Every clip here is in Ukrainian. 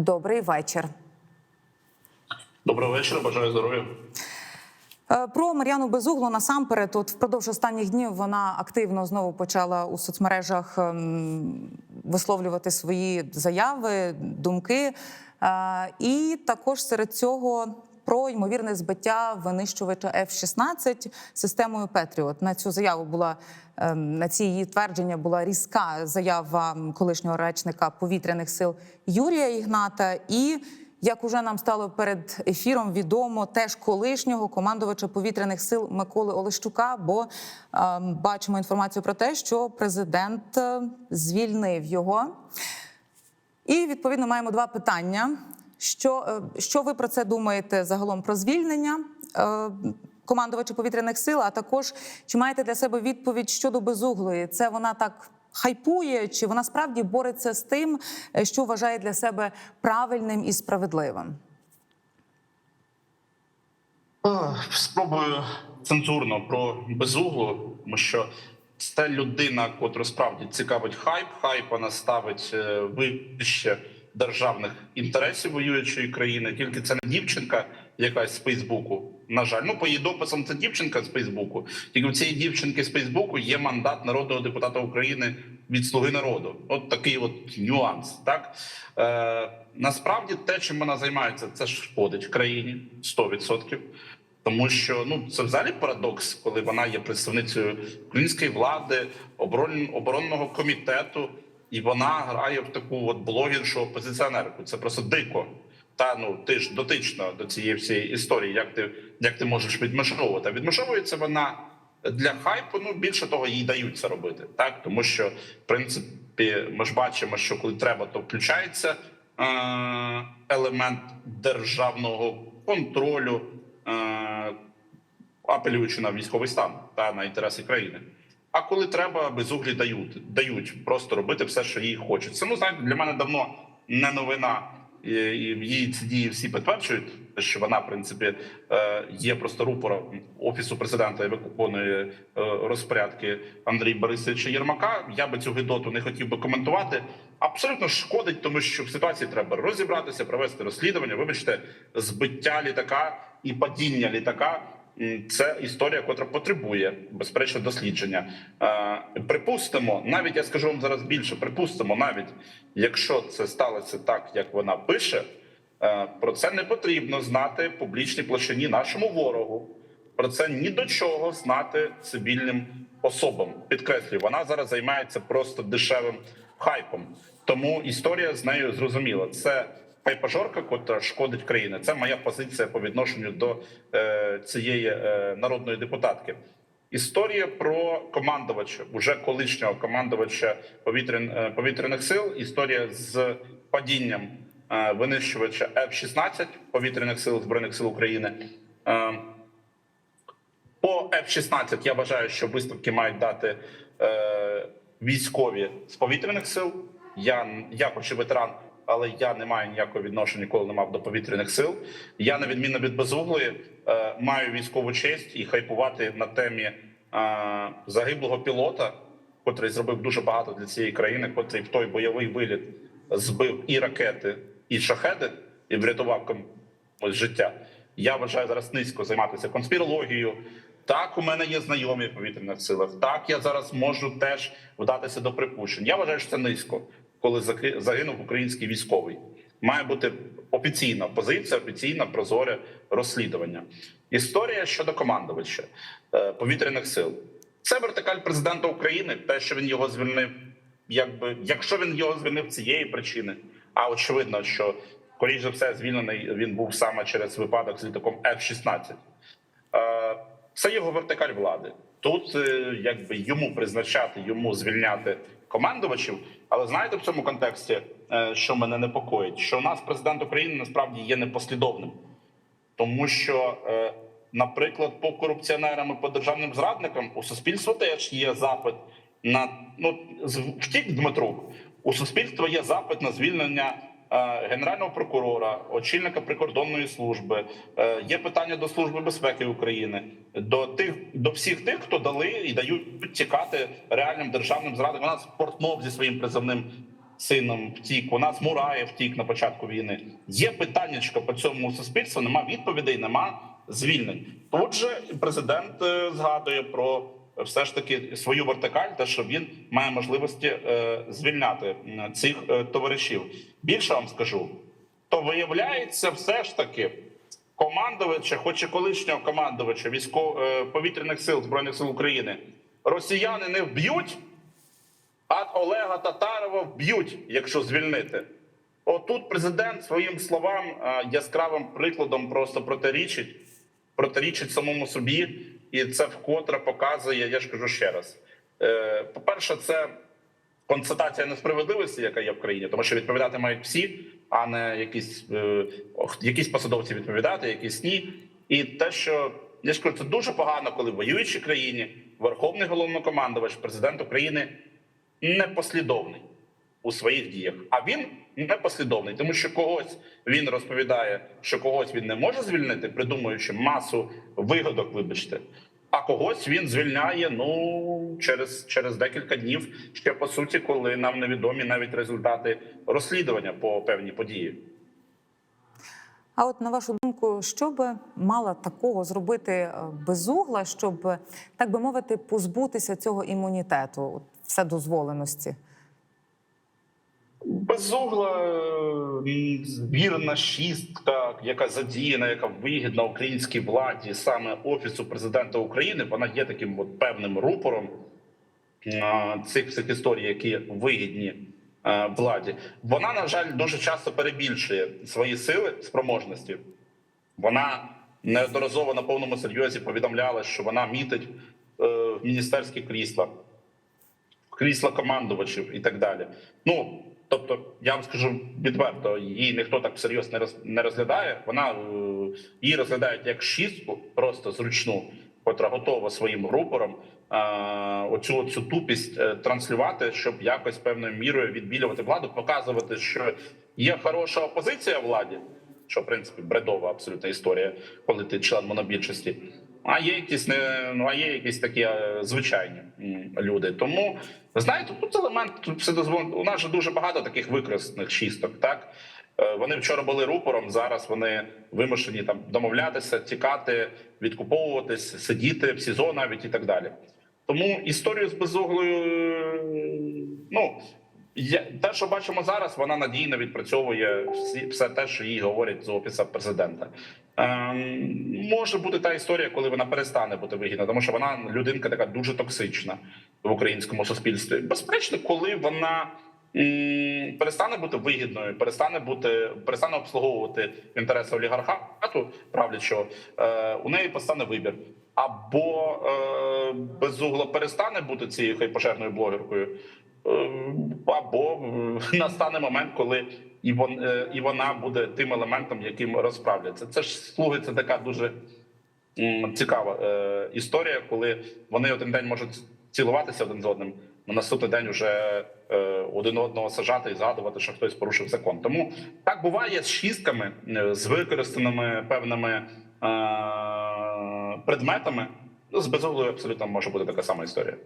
Добрий вечір. Доброго вечора, бажаю здоров'я. Е, Про Мар'яну Безуглу насамперед, от впродовж останніх днів вона активно знову почала у соцмережах ем, висловлювати свої заяви, думки. Е, І також серед цього про ймовірне збиття винищувача F-16 системою Петріот. На цю заяву була ем, на ці її твердження була різка заява колишнього речника повітряних сил Юрія Ігната і. Як уже нам стало перед ефіром відомо, теж колишнього командувача повітряних сил Миколи Олещука, бо е, бачимо інформацію про те, що президент е, звільнив його. І відповідно маємо два питання. Що, е, що ви про це думаєте загалом про звільнення е, командувача повітряних сил? А також чи маєте для себе відповідь щодо безуглої? Це вона так хайпує, чи вона справді бореться з тим, е, що вважає для себе правильним і справедливим? Спробую цензурно про безуглу, тому що це людина, котру справді цікавить хайп. Хайп вона ставить вище державних інтересів воюючої країни. Тільки це не дівчинка, якась з Фейсбуку. На жаль, ну по її дописам це дівчинка з Фейсбуку. Тільки в цієї дівчинки з Фейсбуку є мандат народного депутата України від Слуги народу. От такий от нюанс. Так е, насправді те, чим вона займається, це ж шкодить країні 100%. Тому що ну це взагалі парадокс, коли вона є представницею української влади, оборон, оборонного комітету, і вона грає в таку от блогершу опозиціонерку. Це просто дико. Та ну ти ж дотична до цієї всієї історії. Як ти як ти можеш відмежовувати? Відмежовується вона для хайпу. Ну більше того, їй дають це робити, так тому що в принципі ми ж бачимо, що коли треба, то включається е- елемент державного контролю. Е, апелюючи на військовий стан та на інтереси країни. А коли треба, безуглі дають дають просто робити все, що їй хочеться. Ну знаєте, для мене давно не новина, її ці дії всі підтверджують, що вона, в принципі, е, є просто рупором офісу президента і виконує е, розпорядки Андрія Борисовича Єрмака. Я би цю гидоту не хотів би коментувати. Абсолютно шкодить, тому що в ситуації треба розібратися, провести розслідування. Вибачте, збиття літака і падіння літака. Це історія, котра потребує безперечно дослідження. Припустимо, навіть я скажу вам зараз більше. Припустимо, навіть якщо це сталося так, як вона пише, е, про це не потрібно знати публічній площині нашому ворогу. Про це ні до чого знати цивільним особам. Підкреслюю, вона зараз займається просто дешевим хайпом. Тому історія з нею зрозуміла. Це хайпажорка, котра шкодить країні. Це моя позиція по відношенню до е, цієї е, народної депутатки. Історія про командувача, уже колишнього командувача повітрян, е, повітряних сил. Історія з падінням винищувача F-16 повітряних сил збройних сил України. По F-16 я вважаю, що виставки мають дати військові з повітряних сил. Я, я хоч і ветеран, але я не маю ніякого відношення, ніколи не мав до повітряних сил. Я, на відміну від безуглої, е, маю військову честь і хайпувати на темі е, загиблого пілота, котрий зробив дуже багато для цієї країни, котрий в той бойовий виліт збив і ракети, і шахеди, і врятував комусь життя. Я вважаю зараз низько займатися конспірологією. Так, у мене є знайомі в повітряних силах. Так, я зараз можу теж вдатися до припущень. Я вважаю, що це низько, коли загинув український військовий. Має бути офіційна позиція, офіційне прозоре розслідування. Історія щодо командувача е, повітряних сил. Це вертикаль президента України. Те, що він його звільнив, якби якщо він його звільнив цієї причини, а очевидно, що скоріш за все звільнений він був саме через випадок з літаком F-16. Е, Це його вертикаль влади. Тут е, якби йому призначати, йому звільняти командувачів. Але знаєте, в цьому контексті, е, що мене непокоїть, що у нас президент України насправді є непослідовним, тому що, е, наприклад, по корупціонерам і по державним зрадникам у суспільства теж є запит на ну втік Дмитрук. У суспільства є запит на звільнення генерального прокурора, очільника прикордонної служби. Е, Є питання до служби безпеки України, до тих до всіх тих, хто дали і дають тікати реальним державним зрадникам. У нас Портнов зі своїм призовним сином втік. У нас Мураєв втік на початку війни. Є питаннячко по цьому суспільству. Нема відповідей, нема звільнень. Тут же президент е, згадує про е, все ж таки свою вертикаль, те, що він має можливості е, звільняти цих е, товаришів. Більше вам скажу, то виявляється, все ж таки. Командувача, хоч і колишнього командувача військово е, повітряних сил збройних сил України, росіяни не вб'ють, а Олега Татарова вб'ють, якщо звільнити. Отут президент своїм словам яскравим прикладом просто протирічить, протирічить самому собі, і це вкотре показує. Я ж кажу ще раз: Е, по-перше, це констатація несправедливості, яка є в країні, тому що відповідати мають всі, а не якісь, е, якісь посадовці відповідати, якісь ні. І те, що я ж кажу, це дуже погано, коли в воюючій країні верховний головнокомандувач, президент України непослідовний у своїх діях. А він непослідовний, тому що когось він розповідає, що когось він не може звільнити, придумуючи масу вигадок, вибачте. А когось він звільняє ну через, через декілька днів, ще по суті, коли нам невідомі навіть результати розслідування по певній події. А от на вашу думку, що би мала такого зробити е, безугла, щоб, так би мовити, позбутися цього імунітету, от, вседозволеності? Безугла м, вірна шістка, яка задіяна, яка вигідна українській владі, саме офісу президента України, вона є таким от певним рупором цих всіх історій, які вигідні владі. Вона, на жаль, дуже часто перебільшує свої сили, спроможності. Вона неодноразово на повному серйозі повідомляла, що вона мітить е, в міністерські крісла крісла командувачів і так далі. Ну тобто, я вам скажу відверто, її ніхто так всерйоз не роз не розглядає. Вона е, її розглядають як шістку, просто зручну, котра готова своїм рупором оцю, оцю тупість е, транслювати, щоб якось певною мірою відбілювати владу, показувати, що є хороша опозиція владі, що в принципі бредова абсолютна історія, коли ти член монобільшості. А є якісь не ну а є якісь такі е, звичайні люди. Тому ви знаєте, тут елемент все дозволено. У нас же дуже багато таких використаних чисток. Так Е, вони вчора були рупором. Зараз вони вимушені там домовлятися, тікати, відкуповуватись, сидіти в СІЗО навіть і так далі. Тому історію з безуглою, ну я, те, що бачимо зараз, вона надійно відпрацьовує всі, все те, що їй говорять з офісу президента. Ем, може бути та історія, коли вона перестане бути вигідна, тому що вона людинка така дуже токсична в українському суспільстві. Безперечно, коли вона перестане бути вигідною, перестане бути, перестане обслуговувати інтереси олігархату правлячого, е, у неї постане вибір. Або е, безугло перестане бути цією хайпожерною блогеркою, або е, настане момент, коли і е, і вона буде тим елементом, яким розправляться. Це ж слуги, це така дуже цікава е, історія, коли вони один день можуть цілуватися один з одним, на наступний день вже один одного сажати і згадувати, що хтось порушив закон. Тому так буває з шістками, з використаними певними е, предметами. Ну, з безуглою абсолютно може бути така сама історія.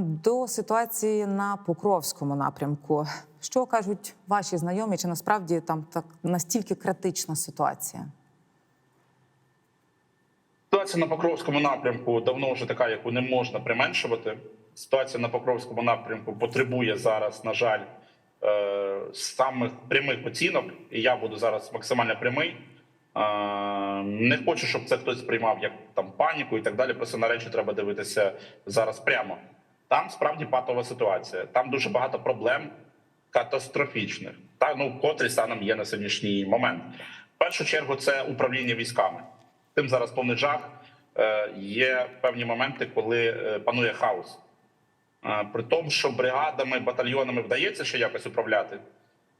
До ситуації на Покровському напрямку. Що кажуть ваші знайомі? Чи насправді там так настільки критична ситуація? Ситуація на Покровському напрямку давно вже така, яку не можна применшувати. Ситуація на Покровському напрямку потребує зараз, на жаль, е, самих прямих оцінок. І я буду зараз максимально прямий. Е, Не хочу, щоб це хтось сприймав як там паніку і так далі. Просто на речі треба дивитися зараз прямо. Там справді патова ситуація. Там дуже багато проблем катастрофічних, та ну котрі станом є на сьогоднішній момент. В першу чергу це управління військами. Тим зараз повний жах. Е, Є певні моменти, коли е, панує хаос. Е, При тому, що бригадами, батальйонами вдається ще якось управляти,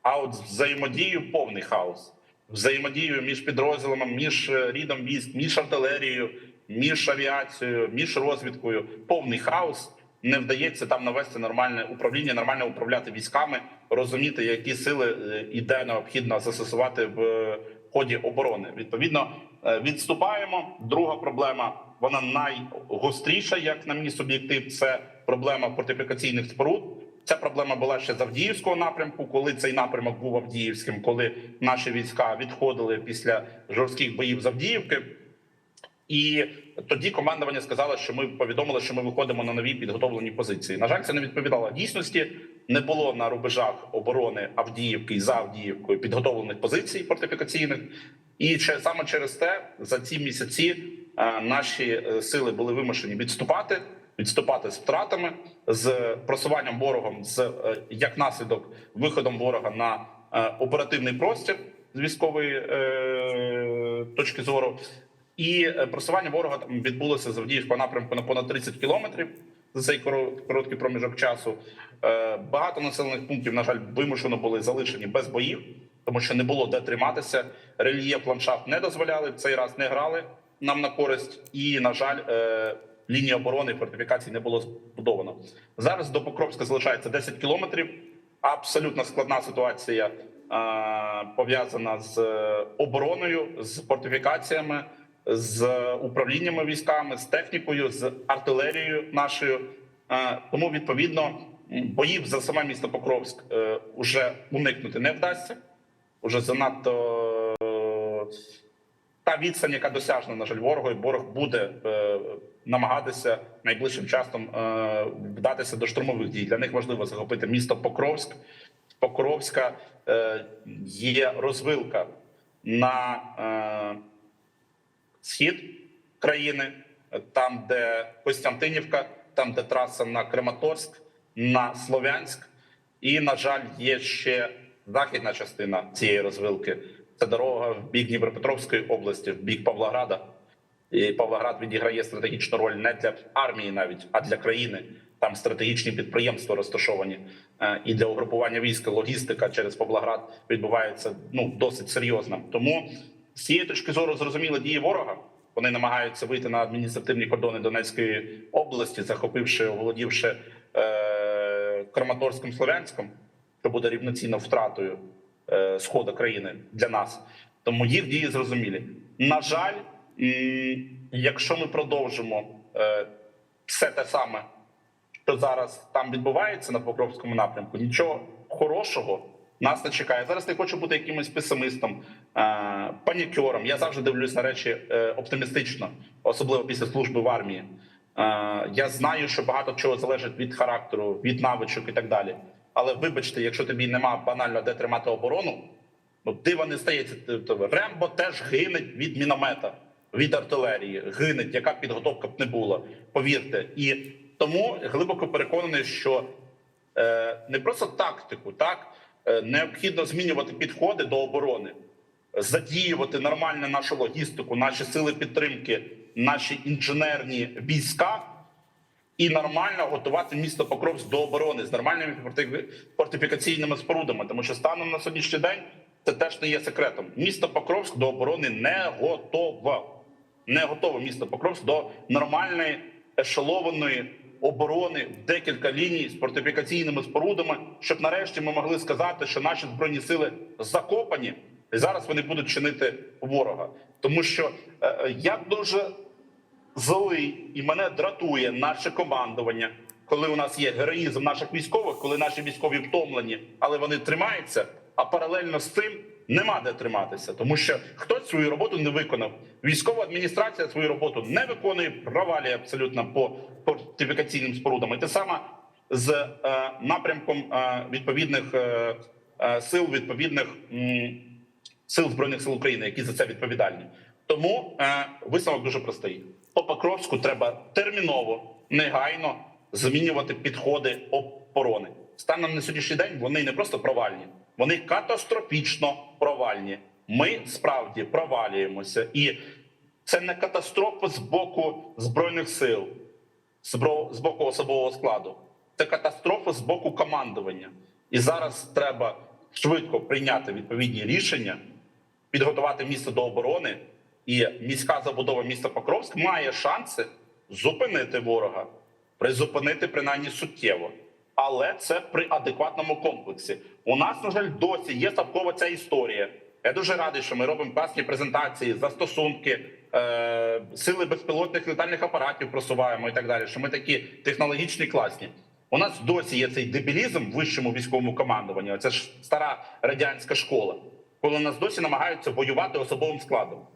а от взаємодією повний хаос. Взаємодією між підрозділами, між рідом військ, між артилерією, між авіацією, між розвідкою. Повний хаос. Не вдається там навести нормальне управління, нормально управляти військами, розуміти, які сили е, і де необхідно застосувати в е, ході оборони. Відповідно, е, відступаємо. Друга проблема вона найгостріша, як на мій суб'єктив. Це проблема фортифікаційних споруд. Ця проблема була ще з Авдіївського напрямку, коли цей напрямок був Авдіївським, коли наші війська відходили після жорстких боїв з Авдіївки. І тоді командування сказало, що ми повідомили, що ми виходимо на нові підготовлені позиції. На жаль, це не відповідало дійсності. Не було на рубежах оборони Авдіївки і за Авдіївкою підготовлених позицій фортифікаційних. І саме через те за ці місяці е, наші е, сили були вимушені відступати, відступати з втратами, з просуванням ворогом, з е, як наслідок виходом ворога на оперативний простір з військової е, точки зору. І е, просування ворога там відбулося з Авдіївського напрямку на понад 30 кілометрів за цей коро- короткий проміжок часу. Е, Багато населених пунктів, на жаль, вимушено були залишені без боїв, тому що не було де триматися. Рельєф ландшафт не дозволяли цей раз не грали нам на користь, і на жаль, е, лінії оборони і фортифікацій не було збудовано. Зараз до Покровська залишається 10 кілометрів. Абсолютно складна ситуація пов'язана з обороною, з фортифікаціями, з управліннями військами, з технікою, з артилерією нашою. Е, Тому відповідно боїв за саме місто Покровськ е, уже уникнути не вдасться. Уже занадто е, та відстань, яка досяжна, на жаль, ворогу, і ворог буде намагатися найближчим часом вдатися до штурмових дій. Для них важливо захопити місто Покровськ. Покровська є розвилка на схід країни, там, де Костянтинівка, там, де траса на Краматорськ, на Слов'янськ. І, на жаль, є ще західна частина цієї розвилки. Це дорога в бік Дніпропетровської області, в бік Павлограда. І Павлоград відіграє стратегічну роль не для армії, навіть а для країни. Там стратегічні підприємства розташовані Е, і для угрупування війська логістика через Павлоград відбувається ну досить серйозно. Тому з цієї точки зору зрозуміли дії ворога. Вони намагаються вийти на адміністративні кордони Донецької області, захопивши, оволодівши е, Краматорським Слов'янськом, що буде рівноцінно втратою е, сходу країни для нас. Тому їх дії зрозумілі. На жаль, якщо ми продовжимо е, все те саме, що зараз там відбувається на Покровському напрямку, нічого хорошого нас не чекає. Зараз не хочу бути якимось песимистом, е, панікером. Я завжди дивлюсь на речі е, оптимістично, особливо після служби в армії. Е, я знаю, що багато чого залежить від характеру, від навичок і так далі. Але вибачте, якщо тобі нема банально де тримати оборону, ну дива не стається. Тобто Рембо теж гине від міномета, від артилерії, гине, яка підготовка б не була. Повірте, і тому глибоко переконаний, що не просто тактику, так необхідно змінювати підходи до оборони, задіювати нормально нашу логістику, наші сили підтримки, наші інженерні війська. І нормально готувати місто Покровськ до оборони з нормальними форти- фортифікаційними спорудами, тому що станом на сьогоднішній день це теж не є секретом. Місто Покровськ до оборони не готове. Не готове місто Покровськ до нормальної ешелованої оборони декілька ліній з фортифікаційними спорудами, щоб нарешті ми могли сказати, що наші збройні сили закопані, і зараз вони будуть чинити ворога. Тому що е, я дуже злий і мене дратує наше командування, коли у нас є героїзм наших військових, коли наші військові втомлені, але вони тримаються. А паралельно з цим нема де триматися, тому що хтось свою роботу не виконав. Військова адміністрація свою роботу не виконує, провалює абсолютно по фортифікаційним спорудам. І те саме з е, напрямком е, відповідних е, е, сил, відповідних. м, сил збройних сил України, які за це відповідальні. Тому е, висновок дуже простий: по Покровську треба терміново, негайно змінювати підходи оборони. Станом на сьогоднішній день вони не просто провальні, вони катастрофічно провальні. Ми справді провалюємося, і це не катастрофа з боку збройних сил, з боку особового складу. Це катастрофа з боку командування. І зараз треба швидко прийняти відповідні рішення, підготувати місто до оборони, і міська забудова міста Покровськ має шанси зупинити ворога, призупинити принаймні суттєво. Але це при адекватному комплексі. У нас, на жаль, досі є ставкова ця історія. Я дуже радий, що ми робимо класні презентації, застосунки, е, сили безпілотних летальних апаратів просуваємо і так далі. Що ми такі технологічні, класні. У нас досі є цей дебілізм в вищому військовому командуванні. Це ж стара радянська школа, коли нас досі намагаються воювати особовим складом.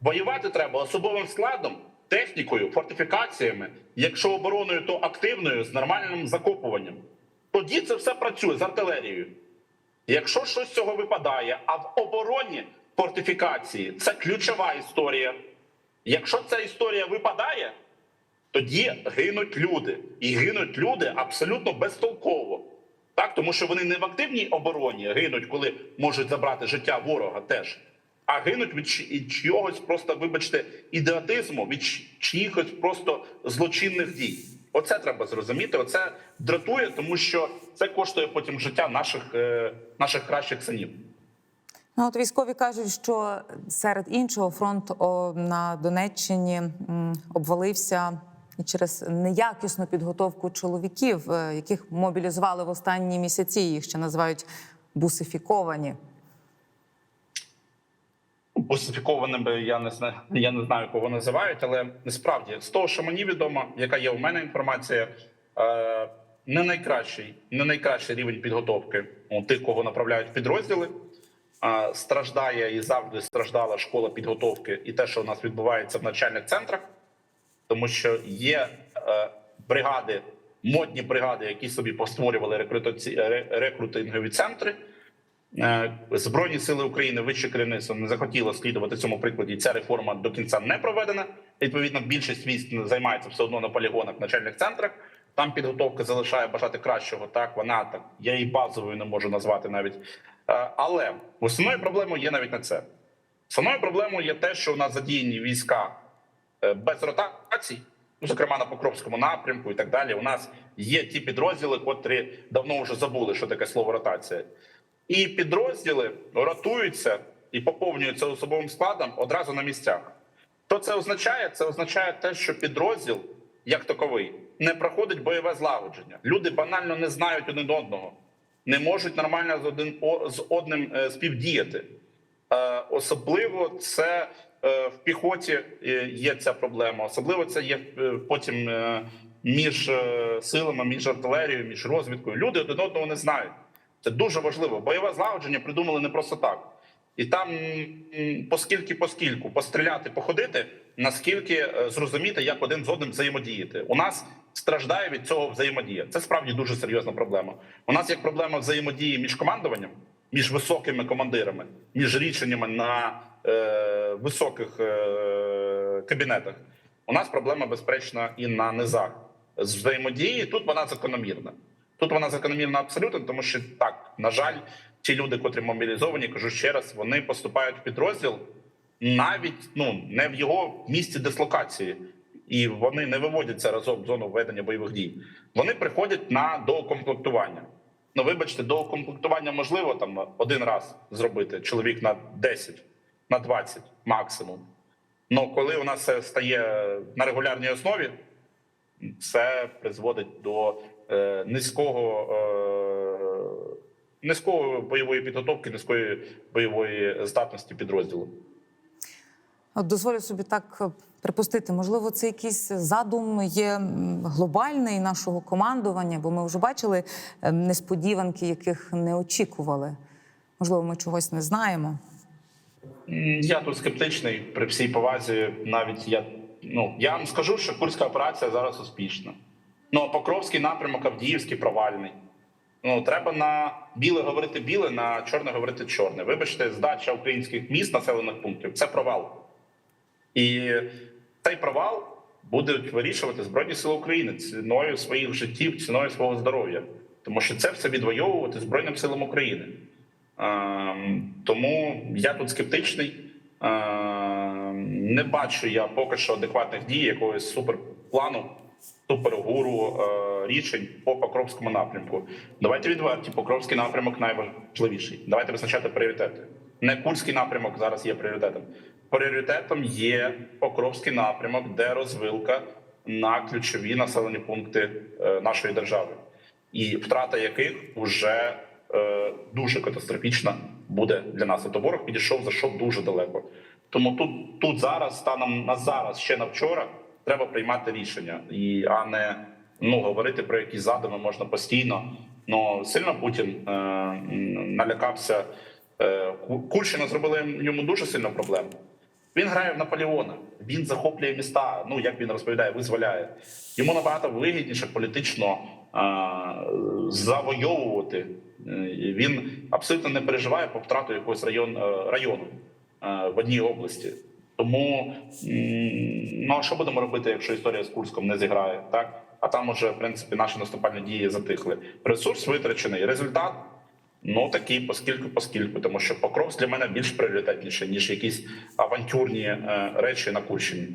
Воювати треба особовим складом, технікою, фортифікаціями, якщо обороною, то активною з нормальним закопуванням. Тоді це все працює з артилерією. Якщо щось з цього випадає, а в обороні фортифікації це ключова історія. Якщо ця історія випадає, тоді гинуть люди. І гинуть люди абсолютно безтолково. Так, тому що вони не в активній обороні гинуть, коли можуть забрати життя ворога теж, а гинуть від чогось просто, вибачте, ідеатизму, від чиїхось просто злочинних дій. Оце треба зрозуміти. Оце дратує, тому що це коштує потім життя наших, е, наших кращих синів. Ну, от військові кажуть, що серед іншого фронт на Донеччині обвалився через неякісну підготовку чоловіків, е, яких мобілізували в останні місяці. Їх ще називають бусифіковані. Бусифікованими я не знаю, я не знаю, кого називають, але насправді з того, що мені відомо, яка є у мене інформація, е, не найкращий, не найкращий рівень підготовки у тих, кого направляють підрозділи. Е, Страждає і завжди страждала школа підготовки і те, що у нас відбувається в навчальних центрах, тому що є е, бригади, модні бригади, які собі постворювали рекрутаці- рекрутингові центри. Е, Збройні сили України вище керівництво не захотіло слідувати цьому прикладі. Ця реформа до кінця не проведена. Відповідно, більшість військ займається все одно на полігонах, начальних центрах. Там підготовка залишає бажати кращого. Так вона так я її базовою не можу назвати навіть. Е, Але основною проблемою є навіть не це. Основною проблемою є те, що у нас задіяні війська е, без ротацій, ну, зокрема на Покровському напрямку і так далі. У нас є ті підрозділи, котрі давно вже забули, що таке слово ротація. І підрозділи ротуються і поповнюються особовим складом одразу на місцях. Що це означає? Це означає те, що підрозділ, як таковий, не проходить бойове злагодження. Люди банально не знають один одного, не можуть нормально з один з одним е, співдіяти. Е, Особливо це е, в піхоті є ця проблема. Особливо це є потім між силами, між артилерією, між розвідкою. Люди один одного не знають. Це дуже важливо. Бойове злагодження придумали не просто так. І там, поскільки поскільку постріляти, походити, наскільки е, зрозуміти, як один з одним взаємодіяти. У нас страждає від цього взаємодія. Це справді дуже серйозна проблема. У нас є проблема взаємодії між командуванням, між високими командирами, між рішеннями на е, високих е, кабінетах. У нас проблема безперечно і на низах з взаємодії. Тут вона закономірна. Тут вона закономірна абсолютно, тому що так, на жаль, ті люди, котрі мобілізовані, кажу ще раз, вони поступають в підрозділ навіть ну не в його місці дислокації, і вони не виводяться разом в зону ведення бойових дій. Вони приходять на доукомплектування. Ну, вибачте, доукомплектування можливо там один раз зробити чоловік на 10, на 20 максимум. Ну коли у нас це стає на регулярній основі, це призводить до низького, е, низької бойової підготовки, низької бойової здатності підрозділу. От дозволю собі так е, припустити, можливо, це якийсь задум є глобальний нашого командування, бо ми вже бачили е, несподіванки, яких не очікували. Можливо, ми чогось не знаємо. Я тут скептичний при всій повазі. Навіть я ну я вам скажу, що курська операція зараз успішна. Ну а Покровський напрямок Авдіївський провальний. Ну треба на біле говорити біле, на чорне говорити чорне. Вибачте, здача українських міст, населених пунктів це провал. І цей провал будуть вирішувати Збройні Сили України ціною своїх життів, ціною свого здоров'я, тому що це все відвоювати Збройним силам України. Ем, Тому я тут скептичний. Ем, Не бачу я поки що адекватних дій, якогось суперплану, супергуру е, рішень по Покровському напрямку. Давайте відверті, Покровський напрямок найважливіший. Давайте визначати пріоритети. Не Курський напрямок зараз є пріоритетом. Пріоритетом є Покровський напрямок, де розвилка на ключові населені пункти е, нашої держави, і втрата яких вже е, дуже катастрофічна буде для нас. Тобто ворог підійшов зайшов дуже далеко. Тому тут, тут зараз, станом на зараз, ще на вчора, треба приймати рішення, і а не Ну говорити про якісь задуми можна постійно. Ну сильно Путін е, налякався. Е, Ку- Курщина зробила йому дуже сильно проблем. Він грає в Наполеона, він захоплює міста. Ну як він розповідає, визволяє. Йому набагато вигідніше політично а, завойовувати. Е, Він абсолютно не переживає по втрату якогось район, е, району е, в одній області. Тому ну що будемо робити, якщо історія з Курском не зіграє? Так а там уже в принципі наші наступальні дії затихли. Ресурс витрачений. Результат ну такий, поскільки, поскільки, тому що Покровськ для мене більш пріоритетніше ніж якісь авантюрні е, речі на Курщині.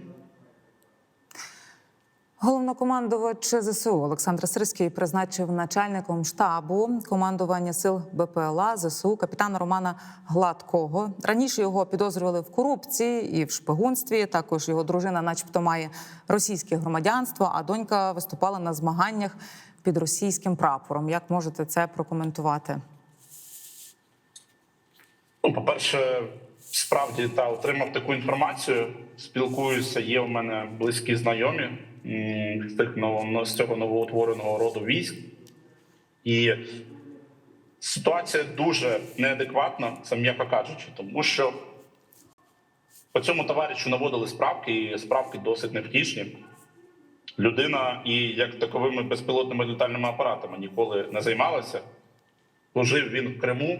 Головнокомандувач ЗСУ Олександр Сирський призначив начальником штабу командування сил БПЛА ЗСУ капітана Романа Гладкого. Раніше його підозрювали в корупції і в шпигунстві. Також його дружина, начебто, має російське громадянство, а донька виступала на змаганнях під російським прапором. Як можете це прокоментувати? Ну, по-перше, справді та отримав таку інформацію. Спілкуюся, є в мене близькі знайомі з цього новоутвореного роду військ. І ситуація дуже неадекватна, це м'яко кажучи, тому що по цьому товаришу наводили справки, і справки досить невтішні. Людина і як таковими безпілотними літальними апаратами ніколи не займалася. Служив він в Криму,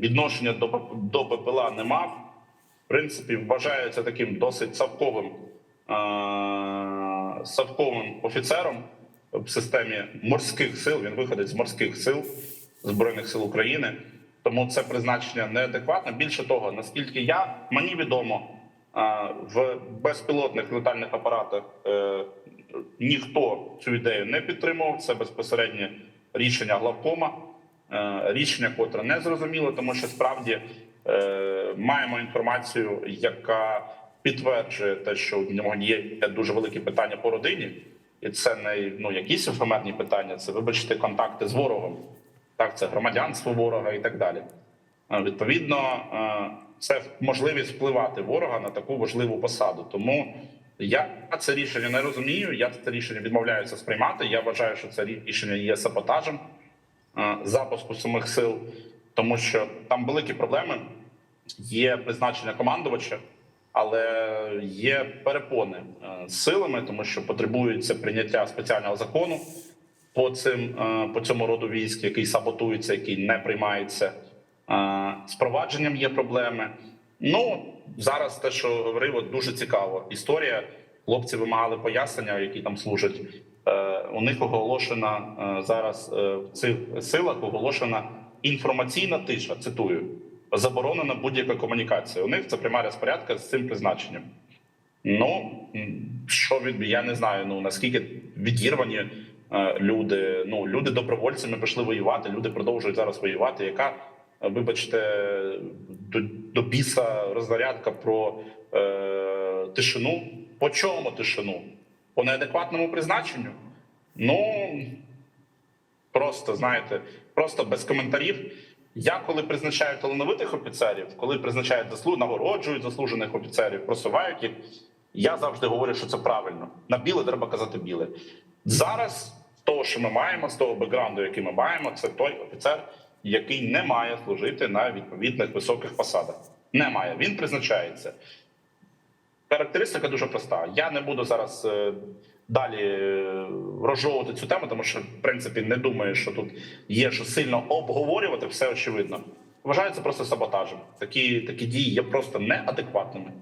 відношення до, ППЛА не мав. В принципі, вважається таким досить савковим, савковим офіцером в системі морських сил. Він виходить з морських сил Збройних сил України. Тому це призначення неадекватне. Більше того, наскільки я мені відомо, в безпілотних летальних апаратах е, ніхто цю ідею не підтримував. Це безпосереднє рішення главкома. Е, рішення, котре не зрозуміло, тому що справді е, маємо інформацію, яка підтверджує те, що в нього є дуже великі питання по родині, і це не ну якісь ефемерні питання, це вибачте контакти з ворогом. Так, це громадянство ворога і так далі. Відповідно, це можливість впливати ворога на таку важливу посаду. Тому я це рішення не розумію. Я це рішення відмовляюся сприймати. Я вважаю, що це рішення є саботажем запуску самих сил, тому що там великі проблеми. Є призначення командувача, але є перепони е, силами, тому що потребується прийняття спеціального закону по цим е, по цьому роду військ, який саботується, який не приймається. Е, З провадженням є проблеми. Ну зараз те, що говорив, дуже цікаво. Історія. Хлопці вимагали пояснення, які там служать. У них оголошена зараз в цих силах оголошена інформаційна тиша. Цитую: заборонена будь-яка комунікація. У них це пряма розпорядка з цим призначенням. Ну що від я не знаю. Ну наскільки відірвані е, люди. Ну люди добровольцями пішли воювати. Люди продовжують зараз воювати. Яка, е, вибачте, до, до біса роззарядка про е, тишину? По чому тишину? По неадекватному призначенню? Ну просто знаєте, просто без коментарів. Я коли призначаю талановитих офіцерів, коли призначають заслуг, нагороджують заслужених офіцерів, просувають їх. Я завжди говорю, що це правильно. На біле треба казати біле. Зараз з того, що ми маємо, з того бекграунду, який ми маємо, це той офіцер, який не має служити на відповідних високих посадах. Не має. Він призначається. Характеристика дуже проста. Я не буду зараз е, далі е, розжовувати цю тему, тому що в принципі не думаю, що тут є що сильно обговорювати, все очевидно. Вважається просто саботажем. Такі, такі дії є просто неадекватними.